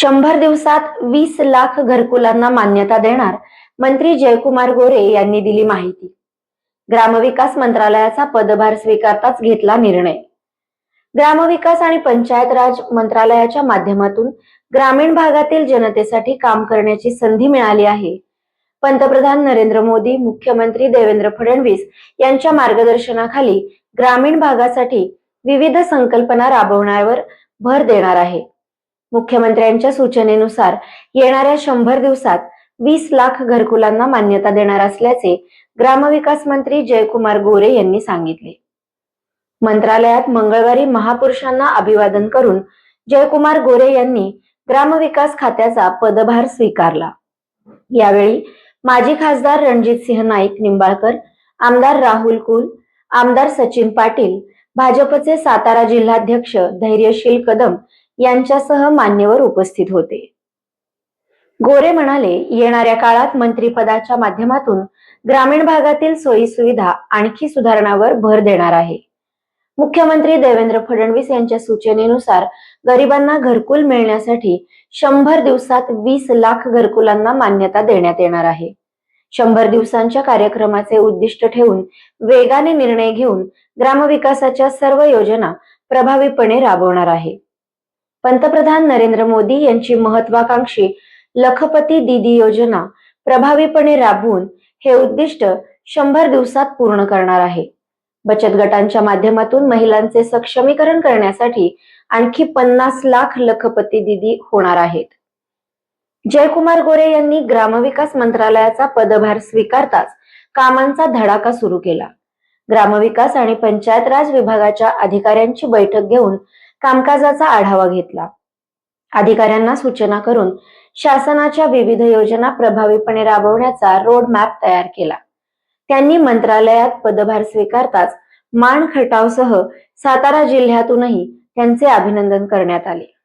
शंभर दिवसात वीस लाख घरकुलांना मान्यता देणार मंत्री जयकुमार गोरे यांनी दिली माहिती. ग्रामविकास मंत्रालयाचा पदभार स्वीकारताच घेतला निर्णय. ग्रामविकास आणि पंचायत राज मंत्रालयाच्या माध्यमातून ग्रामीण भागातील जनतेसाठी काम करण्याची संधी मिळाली आहे. पंतप्रधान नरेंद्र मोदी मुख्यमंत्री देवेंद्र फडणवीस यांच्या मार्गदर्शनाखाली ग्रामीण भागासाठी विविध संकल्पना राबवण्यावर भर देणार आहे. मुख्यमंत्र्यांच्या सूचनेनुसार येणाऱ्या शंभर दिवसात वीस लाख घरकुलांना मान्यता देणार असल्याचे ग्रामविकास मंत्री जयकुमार गोरे यांनी सांगितले. मंत्रालयात मंगळवारी महापुरुषांना अभिवादन करून जयकुमार गोरे यांनी ग्रामविकास खात्याचा पदभार स्वीकारला. यावेळी माजी खासदार रणजित सिंह नाईक निंबाळकर आमदार राहुल कुल आमदार सचिन पाटील भाजपचे सातारा जिल्हाध्यक्ष धैर्यशील कदम यांच्यासह मान्यवर उपस्थित होते. गोरे म्हणाले येणाऱ्या काळात मंत्रिपदाच्या माध्यमातून ग्रामीण भागातील सोयी सुविधा आणखी सुधारणावर भर देणार आहे. मुख्यमंत्री देवेंद्र फडणवीस यांच्या सूचनेनुसार गरिबांना घरकुल मिळण्यासाठी शंभर दिवसात वीस लाख घरकुलांना मान्यता देण्यात येणार आहे. शंभर दिवसांच्या कार्यक्रमाचे उद्दिष्ट ठेवून वेगाने निर्णय घेऊन ग्रामविकासाच्या सर्व योजना प्रभावीपणे राबवणार आहे. पंतप्रधान नरेंद्र मोदी यांची महत्वाकांक्षी लखपती दीदी योजना प्रभावीपणे राबवून हे उद्दिष्ट शंभर दिवसात पूर्ण करणार आहे. बचत गटांच्या माध्यमातून महिलांचे सक्षमीकरण करण्यासाठी आणखी पन्नास लाख लखपती दिदी होणार आहेत. जयकुमार गोरे यांनी ग्रामविकास मंत्रालयाचा पदभार स्वीकारताच कामांचा धडाका सुरू केला. ग्रामविकास आणि पंचायत राज विभागाच्या अधिकाऱ्यांची बैठक घेऊन कामकाजाचा आढावा घेतला. अधिकाऱ्यांना सूचना करून शासनाच्या विविध योजना प्रभावीपणे राबवण्याचा रोड मॅप तयार केला. त्यांनी मंत्रालयात पदभार स्वीकारताच मान खटावसह सातारा जिल्ह्यातूनही त्यांचे अभिनंदन करण्यात आले.